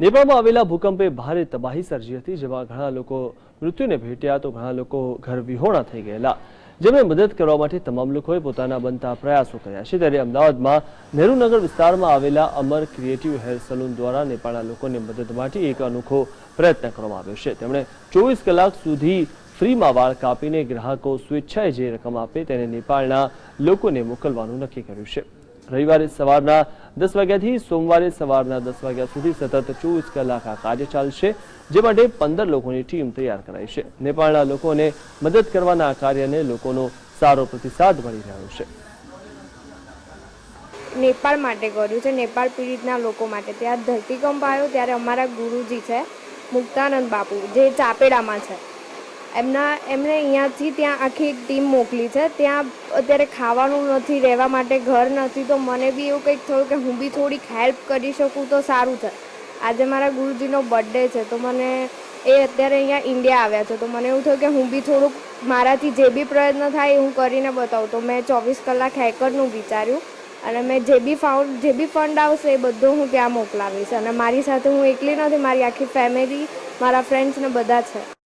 નેપાળમાં આવેલા ભૂકંપે ભારે તબાહી સર્જી હતી, જેમાં ઘણા લોકો મૃત્યુને ભેટ્યા તો ઘણા લોકો ઘર વિહોણા થઈ ગયેલા. જેમણે મદદ કરવા માટે તમામ લોકોએ પોતાના બનતા પ્રયાસો કર્યા છે. ત્યારે અમદાવાદમાં નહેરુનગર વિસ્તારમાં આવેલા અમર ક્રિએટિવ હેર સલૂન દ્વારા નેપાળના લોકોને મદદ માટે એક અનોખો પ્રયત્ન કરવામાં આવ્યો છે. તેમણે ચોવીસ કલાક સુધી ફ્રીમાં વાળ કાપીને ગ્રાહકો સ્વેચ્છાએ જે રકમ આપે તેને નેપાળના લોકોને મોકલવાનું નક્કી કર્યું છે. રવિવારે સવારના દસ વાગ્યાથી સોમવારે સવારના દસ વાગ્યા સુધી સતત ચોવીસ કલાક આ કાર્ય ચાલશે, જે માટે પંદર લોકોની ટીમ તૈયાર કરાઈ છે. નેપાળના લોકોને મદદ કરવાના આ કાર્યને લોકોનો સારો પ્રતિસાદ મળી રહ્યો છે. નેપાળ માટે કર્યું છે. નેપાળ પીડિતના લોકો માટે ત્યાં ધરતીકંપ આવ્યો, ત્યારે અમારા ગુરુજી છે, મુક્તાનંદ બાપુ, જે ચાપેડામાં છે. એમના, એમણે અહીંયાથી ત્યાં આખી એક ટીમ મોકલી છે. ત્યાં અત્યારે ખાવાનું નથી, રહેવા માટે ઘર નથી. તો મને બી એવું કંઈક થયું કે હું બી થોડીક હેલ્પ કરી શકું તો સારું છે. આજે મારા ગુરુજીનો બર્થડે છે, તો મને એ અત્યારે અહીંયા ઇન્ડિયા આવ્યા છે. તો મને એવું થયું કે હું બી થોડુંક મારાથી જે બી પ્રયત્ન થાય એ હું કરીને બતાવું. તો મેં ચોવીસ કલાક હેકરનું વિચાર્યું અને મેં જે બી ફાઉન્ડ જે બી ફંડ આવશે એ બધું હું ત્યાં મોકલાવીશ. અને મારી સાથે હું એકલી નથી, મારી આખી ફેમિલી મારા ફ્રેન્ડ્સ ને બધા છે.